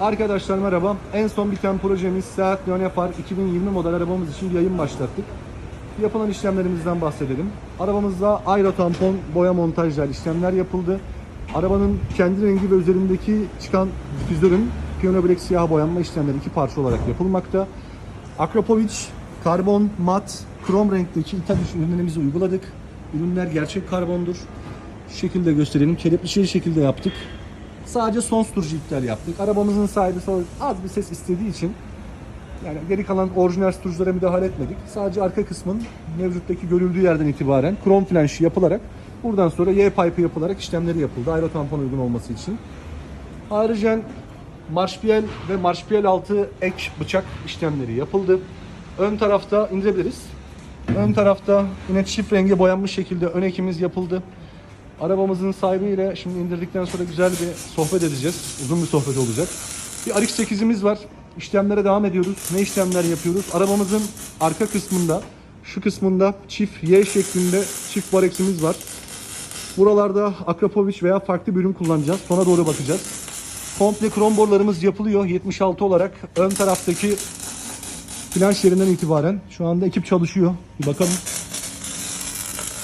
Arkadaşlar merhaba. En son biten projemiz Seat Leon FR 2020 model arabamız için bir yayın başlattık. Yapılan işlemlerimizden bahsedelim. Arabamızda aero tampon, boya montajlar işlemler yapıldı. Arabanın kendi rengi ve üzerindeki çıkan difüzörün piyano black siyah boyanma işlemleri iki parça olarak yapılmakta. Akrapovic karbon, mat, krom renkteki ithal ürünlerimizi uyguladık. Ürünler gerçek karbondur. Şu şekilde gösterelim. Kelepçeli şekilde yaptık. Sadece son sturcu iptal yaptık. Arabamızın sahibi az bir ses istediği için yani geri kalan orijinal sturculara müdahale etmedik. Sadece arka kısmın mevcuttaki görüldüğü yerden itibaren krom flanşı yapılarak buradan sonra Y pipe yapılarak işlemleri yapıldı. Aero tampon uygun olması için. Ayrıca marşpiyel ve marşpiyel altı ek bıçak işlemleri yapıldı. Ön tarafta indirebiliriz. Ön tarafta yine çift rengi boyanmış şekilde ön ekimiz yapıldı. Arabamızın sahibiyle şimdi indirdikten sonra güzel bir sohbet edeceğiz. Uzun bir sohbet olacak. Bir RX-8'imiz var. İşlemlere devam ediyoruz. Ne işlemler yapıyoruz? Arabamızın arka kısmında, şu kısmında çift Y şeklinde çift bareksimiz var. Buralarda Akrapovic veya farklı bir ürün kullanacağız. Sona doğru bakacağız. Komple krom borularımız yapılıyor 76 olarak. Ön taraftaki flanş yerinden itibaren şu anda ekip çalışıyor. Bir bakalım.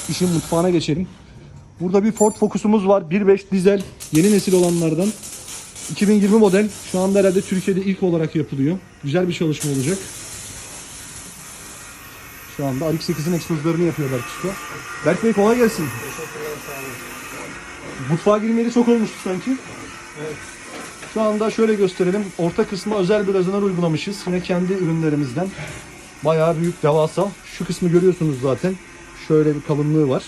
İşin mutfağına geçelim. Burada bir Ford Focus'umuz var. 1.5 dizel. Yeni nesil olanlardan. 2020 model. Şu anda herhalde Türkiye'de ilk olarak yapılıyor. Güzel bir çalışma olacak. Şu anda RX-8'in egzozlarını yapıyorlar Çiko. Berk Bey kolay gelsin. Mutfağa girmeyeli çok olmuştu sanki. Şu anda şöyle gösterelim. Orta kısma özel bir özener uygulamışız. Yine kendi ürünlerimizden. Bayağı büyük devasa. Şu kısmı görüyorsunuz zaten. Şöyle bir kalınlığı var.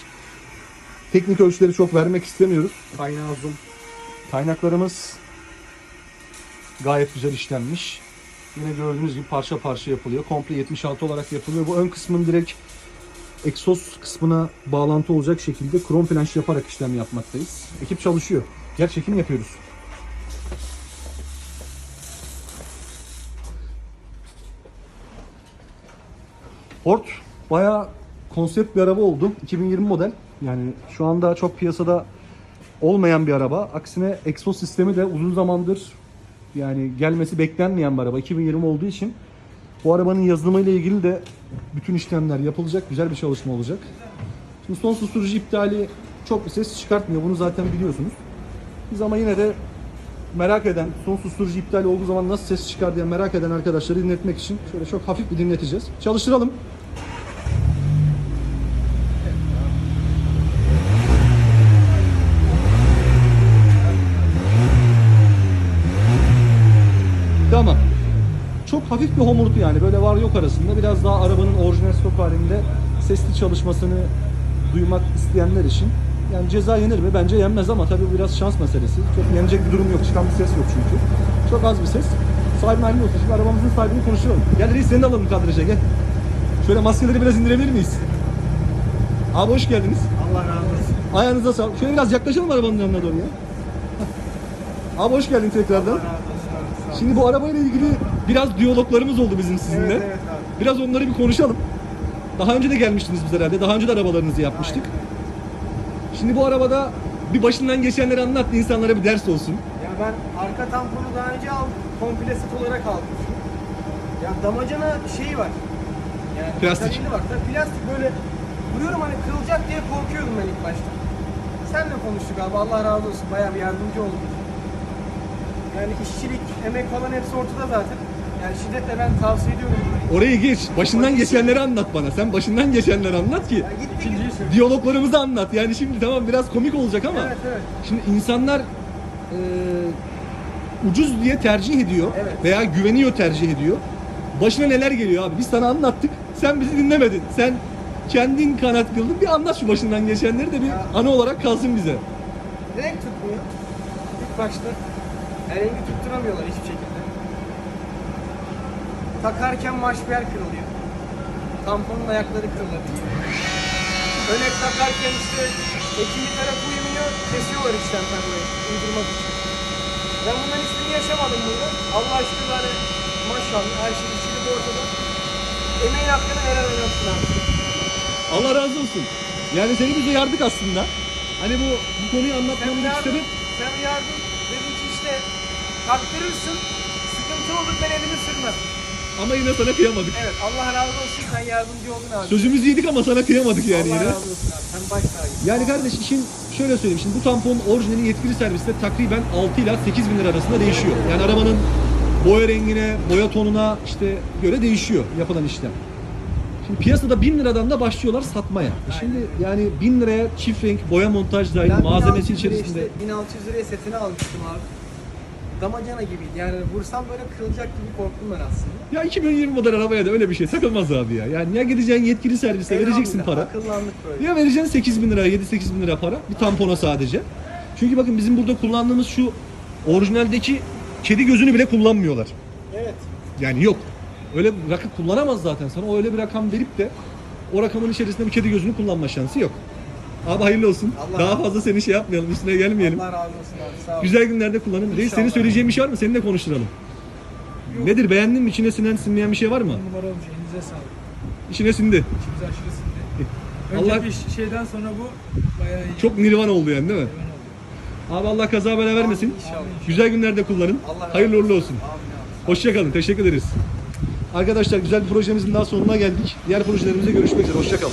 Teknik ölçüleri çok vermek istemiyoruz. Kaynağı zoom. Kaynaklarımız gayet güzel işlenmiş. Yine gördüğünüz gibi parça parça yapılıyor. Komple 76 olarak yapılıyor. Bu ön kısmın direkt egzoz kısmına bağlantı olacak şekilde krom flanş yaparak işlem yapmaktayız. Ekip çalışıyor. Yer çekim yapıyoruz. Ford bayağı konsept bir araba oldu. 2020 model. Yani şu anda çok piyasada olmayan bir araba. Aksine egzoz sistemi de uzun zamandır yani gelmesi beklenmeyen bir araba. 2020 olduğu için bu arabanın yazılımıyla ilgili de bütün işlemler yapılacak. Güzel bir çalışma olacak. Şimdi son susturucu iptali çok bir ses çıkartmıyor. Bunu zaten biliyorsunuz. Biz ama yine de merak eden, son susturucu iptali olduğu zaman nasıl ses çıkar diye merak eden arkadaşları dinletmek için şöyle çok hafif bir dinleteceğiz. Çalıştıralım. Tamam. Çok hafif bir homurtu yani böyle var yok arasında biraz daha arabanın orijinal stok halinde sesli çalışmasını duymak isteyenler için yani ceza yenir mi? Bence yenmez ama tabii biraz şans meselesi. Çok yenecek bir durum yok. Çıkan bir ses yok çünkü. Çok az bir ses. Sahibine hayırlı olsun. Şimdi arabamızın sahibini konuşalım. Gel reis seni de alalım kadraja gel. Şöyle maskeleri biraz indirebilir miyiz? Abi hoş geldiniz. Allah razı olsun. Ayağınıza sağlık. Şöyle biraz yaklaşalım arabanın yanına doğru ya. Abi hoş geldin tekrardan. Allah razı olsun. Şimdi bu arabayla ilgili biraz diyaloglarımız oldu bizim sizinle. Evet, evet abi. Biraz onları bir konuşalım. Daha önce de gelmiştiniz biz herhalde. Daha önce de arabalarınızı yapmıştık. Şimdi bu arabada bir başından geçenleri anlat insanlara bir ders olsun. Ya ben arka tamponu daha önce aldım. Komple set olarak aldım. Ya damacana şeyi var. Yani Plastik. var. Tabii plastik böyle vuruyorum hani kırılacak diye korkuyordum ben ilk başta. Senle konuştuk abi. Allah razı olsun. Bayağı bir yardımcı oldun. Yani işçilik, emek falan hepsi ortada zaten. Yani şiddetle ben tavsiye ediyorum burayı. Oraya geç. Başından geçenleri anlat bana. Sen başından geçenleri anlat ki. Ya gitti. Diyaloglarımızı anlat. Yani şimdi tamam biraz komik olacak ama. Evet evet. Şimdi insanlar e, ucuz diye tercih ediyor Evet. veya güveniyor tercih ediyor. Başına neler geliyor abi? Biz sana anlattık. Sen bizi dinlemedin. Sen kendin kanat kıldın. Bir anlat şu başından geçenleri de bir Ya. anı olarak kalsın bize. Renk tutmuyor. İlk başta. Yani rengi tutturamıyorlar hiçbir şekilde. Takarken maşpiyer kırılıyor. Tamponun ayakları kırılabiliyor. Öne takarken işte ekili tarafı uymuyor, kesiyorlar içten takmayı, uydurmak için. Ben bunların hiçbirini yaşamadım burada. Allah aşkına hani maşallah her şey içili bu ortada. Emeğin hakkını veren yapsın abi. Allah razı olsun. Yani seni biz uyardık aslında. Hani bu, bu konuyu anlatmamın sebep sen yardım Taktırırsın. Sıkıntı olur ben elimi sürmem. Ama yine sana kıyamadık. Evet Allah razı olsun sen yardımcı oldun abi. Sözümüzü yedik ama sana kıyamadık yani Allah yine. razı olsun abi. Sen baş tacısın. Yani kardeş işin şöyle söyleyeyim şimdi bu tampon orijinali yetkili serviste takriben 6 ila 8 bin lira arasında değişiyor. Yani arabanın boya rengine, boya tonuna işte göre değişiyor yapılan işlem. Şimdi piyasada 1000 liradan da başlıyorlar satmaya. E Şimdi yani 1000 liraya çift renk boya montaj dahil malzemesi 1600 liraya içerisinde. Işte 1600 liraya setini almıştım abi. Damacana gibiydi. Yani vursam böyle kırılacak gibi korktum ben aslında. Ya 2020 model arabaya da öyle bir şey takılmaz abi ya. Yani ya gideceksin yetkili serviste vereceksin para. Akıllandık böyle. Ya vereceksin 8 bin lira, 7-8 bin lira para bir tampona sadece. Çünkü bakın bizim burada kullandığımız şu orijinaldeki kedi gözünü bile kullanmıyorlar. Evet. Yani yok. Öyle bir rakı kullanamaz zaten sana. O öyle bir rakam verip de o rakamın içerisinde bir kedi gözünü kullanma şansı yok. Abi hayırlı olsun. Allah Daha razı fazla seni şey yapmayalım, üstüne gelmeyelim. Allah razı olsun abi. Sağ ol. Güzel günlerde kullanın. Reis senin söyleyeceğin bir şey var mı? Seninle konuşturalım. Nedir? Beğendin mi? İçine sinen sinmeyen bir şey var mı? numara olmuş elinize sağlık. İçine sindi. İçimiz aşırı sindi. Allah- Önceki iş- şeyden sonra bu bayağı iyi. Çok nirvan oldu yani değil mi? Hayvan oldu. Abi Allah kaza bela vermesin. İnşallah. Güzel günlerde kullanın. Allah Hayırlı uğurlu olsun. Hoşçakalın. Teşekkür ederiz. Arkadaşlar güzel bir projemizin daha sonuna geldik. Diğer projelerimizde görüşmek üzere. Hoşçakalın.